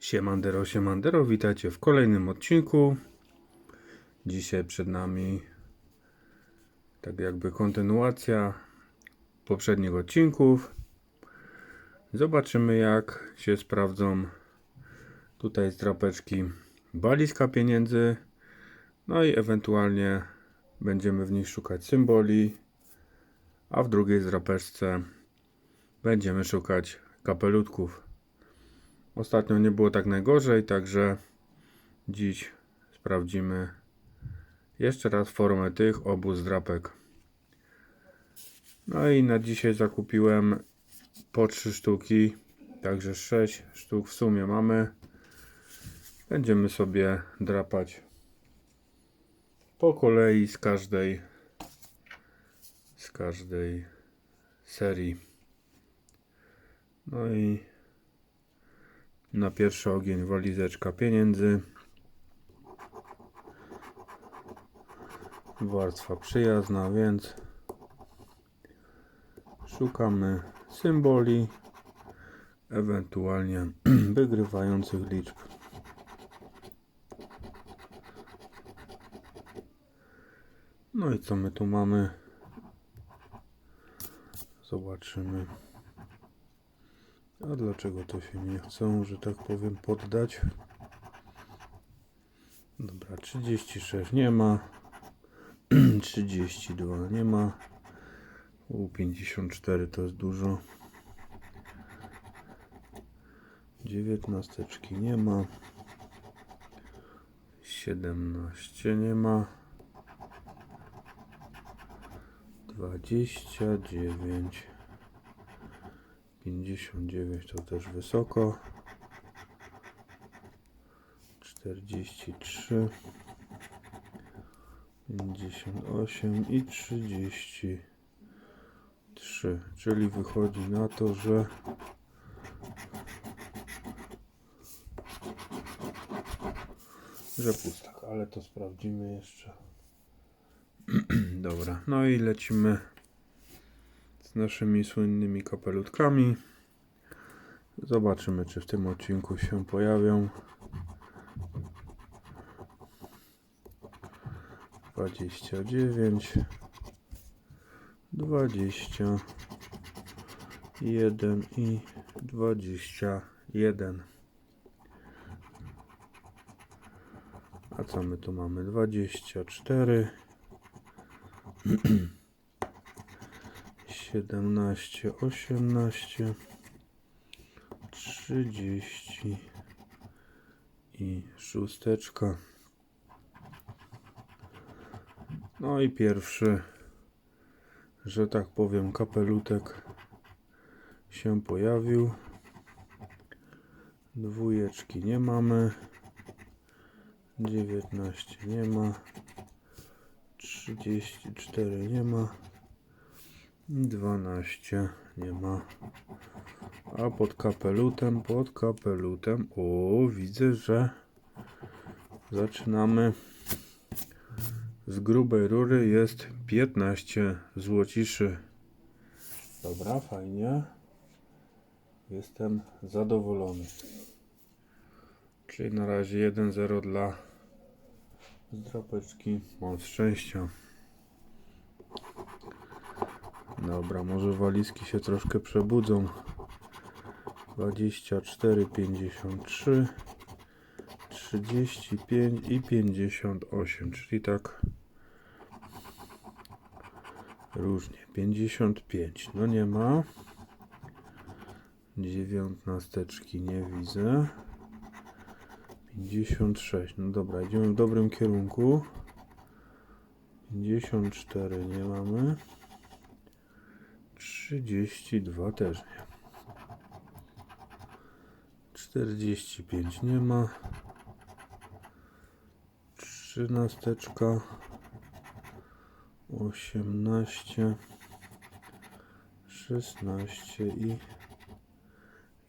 Siemandero, siemandero, witajcie w kolejnym odcinku. Dzisiaj przed nami tak jakby kontynuacja poprzednich odcinków. Zobaczymy jak się sprawdzą tutaj z drapeczki baliska pieniędzy. No i ewentualnie będziemy w nich szukać symboli, a w drugiej zdrapeczce będziemy szukać kapelutków. Ostatnio nie było tak najgorzej, także dziś sprawdzimy jeszcze raz formę tych obu zdrapek. No i na dzisiaj zakupiłem po 3 sztuki, także 6 sztuk w sumie mamy. Będziemy sobie drapać po kolei z każdej z każdej serii. No i na pierwszy ogień walizeczka pieniędzy. Warstwa przyjazna, więc szukamy symboli, ewentualnie wygrywających liczb. No i co my tu mamy? Zobaczymy. A dlaczego to się nie chcą, że tak powiem, poddać? Dobra, 36 nie ma. 32 nie ma. U 54 to jest dużo. 19 nie ma. 17 nie ma. 29 59 to też wysoko. 43 58 i 33 czyli wychodzi na to, że że pustak, ale to sprawdzimy jeszcze. Dobra, no i lecimy naszymi słynnymi kapelutkami. Zobaczymy, czy w tym odcinku się pojawią. 29 21 i 21 A co my tu mamy? 24 17, 18, 30 i szósteczka. No i pierwszy, że tak powiem, kapelutek się pojawił. Dwójeczki nie mamy. 19 nie ma. 34 nie ma. 12 nie ma. A pod kapelutem, pod kapelutem, o widzę, że zaczynamy z grubej rury jest 15 złociszy. Dobra, fajnie. Jestem zadowolony. Czyli na razie 1-0 dla zdropeczki. Mam szczęścia. Dobra, może walizki się troszkę przebudzą. 24, 53, 35 i 58, czyli tak różnie. 55, no nie ma. Dziewiętnasteczki nie widzę. 56, no dobra, idziemy w dobrym kierunku. 54 nie mamy. 32 też nie. 45 nie ma. 13. 18. 16 i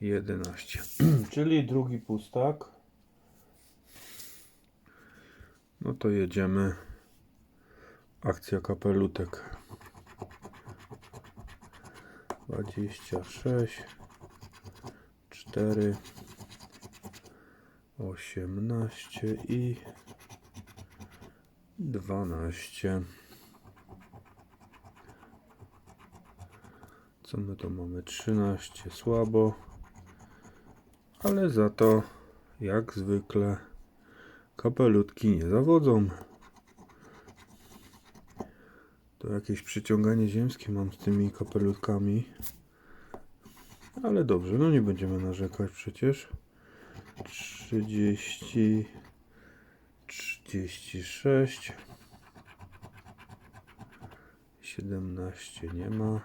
11. Czyli drugi pustak. No to jedziemy. Akcja kapelutek. 26 4 osiemnaście i dwanaście. Co my tu mamy? 13 słabo, ale za to jak zwykle kapelutki nie zawodzą. Jakieś przyciąganie ziemskie mam z tymi kapelutkami. Ale dobrze, no nie będziemy narzekać przecież. 30 36 17 nie ma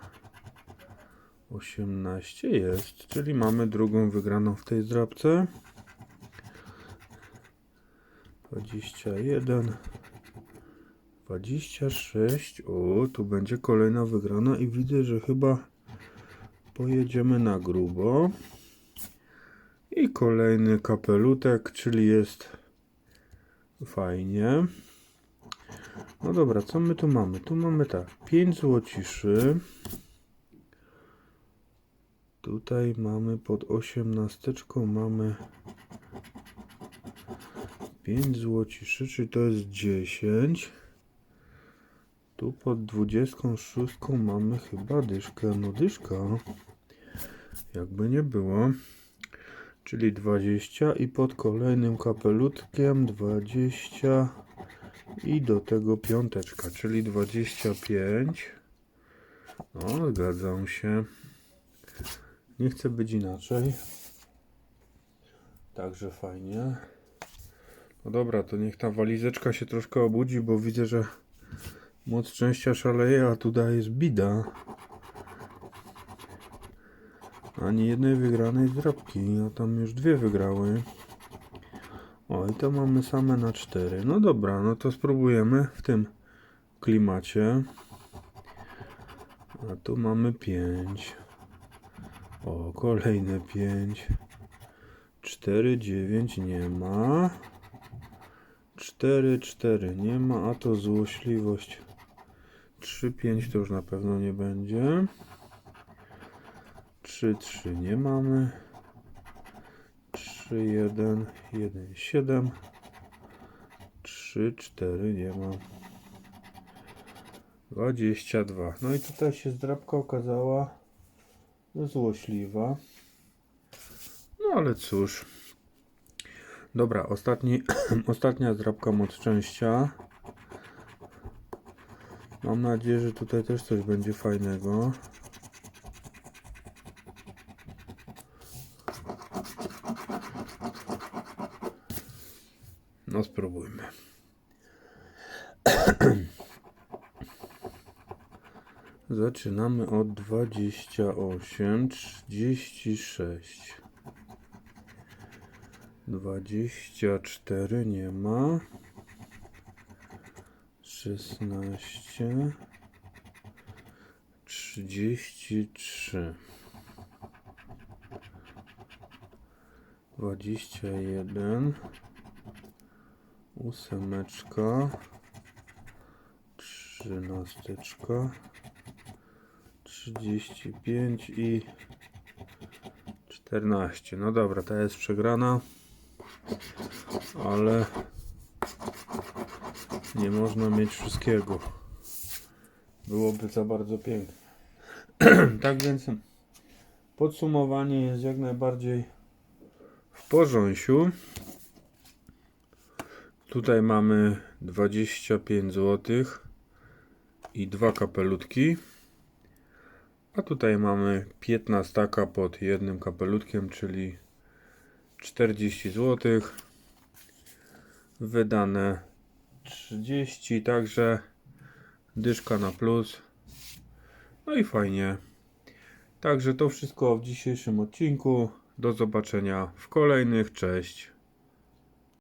18 jest, czyli mamy drugą wygraną w tej zdrabce 21 26 o, tu będzie kolejna wygrana i widzę, że chyba pojedziemy na grubo i kolejny kapelutek, czyli jest fajnie. No dobra, co my tu mamy? Tu mamy tak, 5 złociszy. Tutaj mamy pod osiemnasteczką mamy 5 złociszy, czyli to jest 10. Tu pod 26 mamy chyba dyszkę, no dyszka. Jakby nie było. Czyli 20 i pod kolejnym kapelutkiem 20 i do tego piąteczka, czyli 25. No, zgadzam się. Nie chcę być inaczej. Także fajnie. No dobra, to niech ta walizeczka się troszkę obudzi, bo widzę, że moc szczęścia szaleje, a tutaj jest bida. Ani jednej wygranej zdrabki, a tam już dwie wygrały. O, i to mamy same na cztery. No dobra, no to spróbujemy w tym klimacie. A tu mamy pięć. O, kolejne pięć. Cztery, dziewięć nie ma. Cztery, cztery nie ma, a to złośliwość. Trzy, pięć to już na pewno nie będzie. 3, 3 nie mamy. 3, 1, 1, 7. 3, 4 nie ma. 22. No i tutaj się zdrabka okazała złośliwa. No ale cóż. Dobra, ostatni, ostatnia zdrabka moc szczęścia. Mam nadzieję, że tutaj też coś będzie fajnego. No spróbujmy. Zaczynamy od 28, 36. 24 nie ma. 16. 33. 21 ósemeczka, trzynasteczka, trzydzieści pięć i czternaście. No dobra, ta jest przegrana, ale nie można mieć wszystkiego. Byłoby za bardzo pięknie. tak więc podsumowanie jest jak najbardziej w porządku. Tutaj mamy 25 zł i dwa kapelutki. A tutaj mamy 15 pod jednym kapelutkiem, czyli 40 zł. Wydane 30, także dyszka na plus. No i fajnie. Także to wszystko w dzisiejszym odcinku. Do zobaczenia w kolejnych. Cześć.